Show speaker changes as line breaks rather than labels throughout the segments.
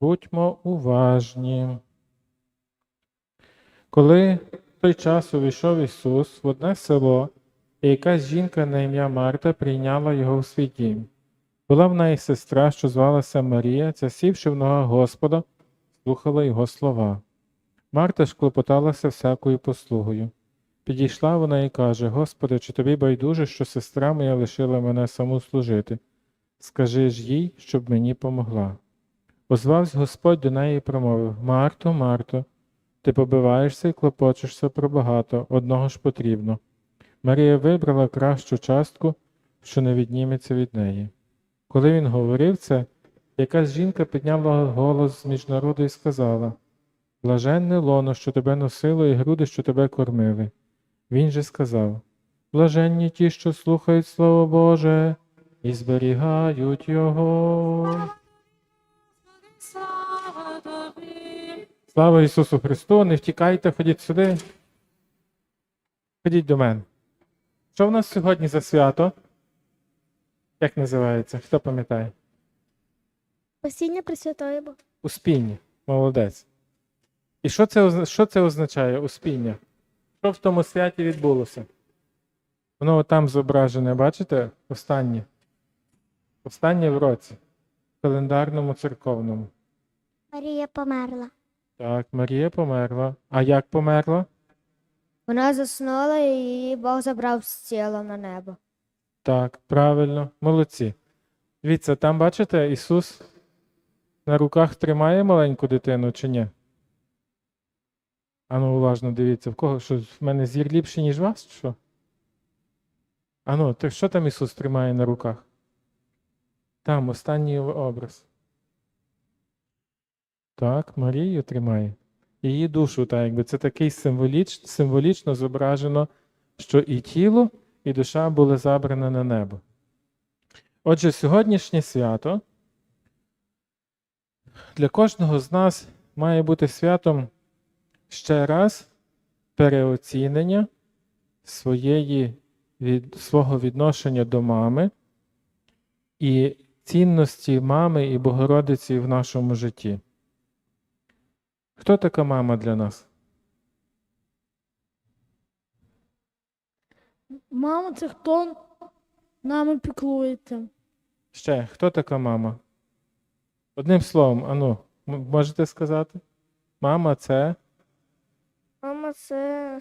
Будьмо уважні. Коли в той час увійшов Ісус в одне село, і якась жінка на ім'я Марта прийняла його в свій дім. Була в неї сестра, що звалася Марія, ця сівши в ногах Господа, слухала його слова. Марта ж клопоталася всякою послугою. Підійшла вона і каже: Господи, чи тобі байдуже, що сестра моя лишила мене саму служити? Скажи ж їй, щоб мені помогла. Озвався Господь до неї і промовив Марто, Марто, ти побиваєшся і клопочешся про багато, одного ж потрібно. Марія вибрала кращу частку, що не відніметься від неї. Коли він говорив це, якась жінка підняла голос з між народу і сказала Блаженне лоно, що тебе носило, і груди, що тебе кормили. Він же сказав Блаженні ті, що слухають Слово Боже і зберігають його.
Слава тобі.
Слава Ісусу Христу! Не втікайте, ходіть сюди. Ходіть до мене. Що в нас сьогодні за свято? Як називається? Хто пам'ятає?
Осіння Пресвятої Бог.
Успіння. Молодець. І що це, що це означає успіння? Що в тому святі відбулося? Воно там зображене, бачите? Останнє. Останнє в році. Календарному церковному.
Марія померла.
Так, Марія померла. А як померла?
Вона заснула і Бог забрав з тіла на небо.
Так, правильно, молодці. Дивіться, там бачите, Ісус на руках тримає маленьку дитину чи ні? Ану, уважно дивіться, в кого що в мене зір ліпший, ніж вас, що? Ану, то що там Ісус тримає на руках? Там останній образ. Так, Марію тримає. Її душу, так, якби це такий символіч, символічно зображено, що і тіло, і душа були забрані на небо. Отже, сьогоднішнє свято для кожного з нас має бути святом ще раз переоцінення своєї, від, свого відношення до мами і цінності мами і Богородиці в нашому житті. Хто така мама для нас?
Мама, це хто нами піклується?
Ще, хто така мама? Одним словом, ану, можете сказати? Мама це.
Мама це.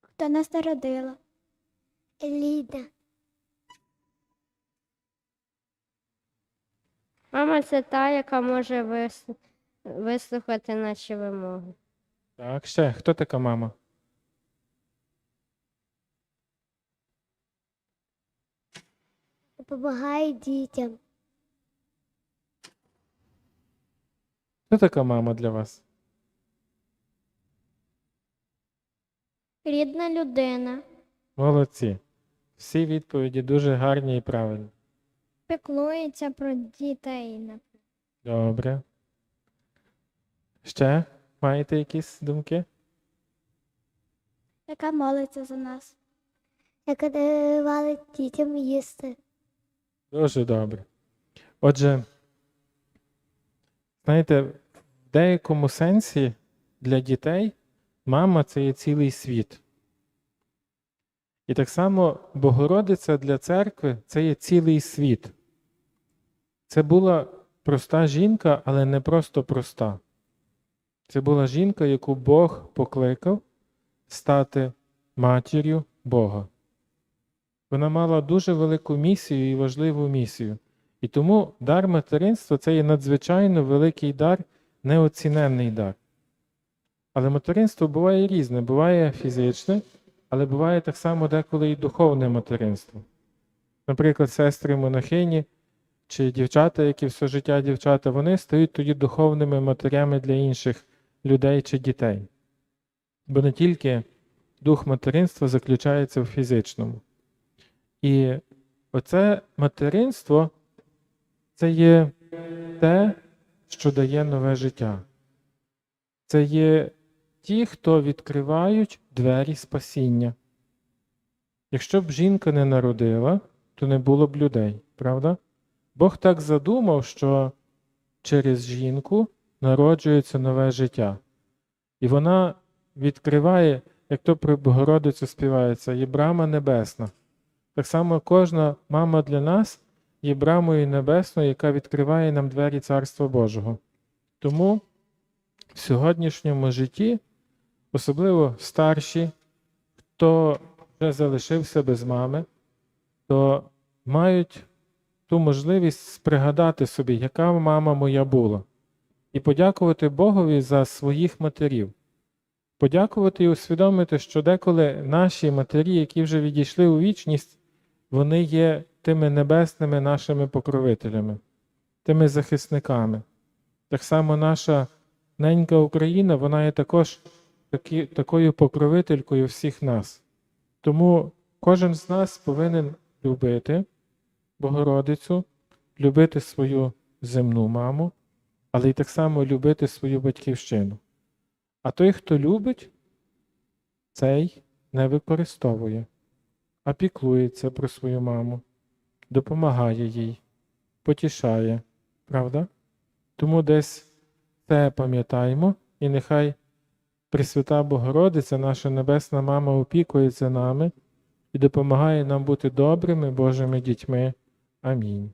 Хто нас народила? Еліда.
Мама це та, яка може вис- вислухати наші вимоги.
Так, ще, хто така мама?
Допомагає дітям.
Хто така мама для вас?
Рідна людина.
Молодці. Всі відповіді дуже гарні і правильні.
Піклується про дітей.
Добре. Ще маєте якісь думки?
Яка молиться за нас. Яка давала дітям їсти.
Дуже добре. Отже, знаєте, в деякому сенсі для дітей мама це є цілий світ. І так само Богородиця для церкви це є цілий світ. Це була проста жінка, але не просто проста. Це була жінка, яку Бог покликав стати матір'ю Бога. Вона мала дуже велику місію і важливу місію. І тому дар материнства це є надзвичайно великий дар, неоціненний дар. Але материнство буває різне, буває фізичне, але буває так само деколи і духовне материнство. Наприклад, сестри монахині чи дівчата, які все життя дівчата, вони стають тоді духовними матерями для інших людей чи дітей. Бо не тільки дух материнства заключається в фізичному. І оце материнство це є те, що дає нове життя. Це є ті, хто відкривають двері спасіння. Якщо б жінка не народила, то не було б людей, правда? Бог так задумав, що через жінку народжується нове життя. І вона відкриває, як то про Богородицю співається, є брама небесна. Так само кожна мама для нас є брамою небесною, яка відкриває нам двері Царства Божого. Тому в сьогоднішньому житті, особливо старші, хто вже залишився без мами, то мають ту можливість пригадати собі, яка мама моя була, і подякувати Богові за своїх матерів. Подякувати і усвідомити, що деколи наші матері, які вже відійшли у вічність, вони є тими небесними нашими покровителями, тими захисниками. Так само наша ненька Україна, вона є також такі, такою покровителькою всіх нас. Тому кожен з нас повинен любити Богородицю, любити свою земну маму, але й так само любити свою батьківщину. А той, хто любить, цей не використовує, а піклується про свою маму, допомагає їй, потішає, правда? Тому десь це пам'ятаємо, і нехай Пресвята Богородиця, наша Небесна Мама, опікується нами і допомагає нам бути добрими Божими дітьми. Амінь.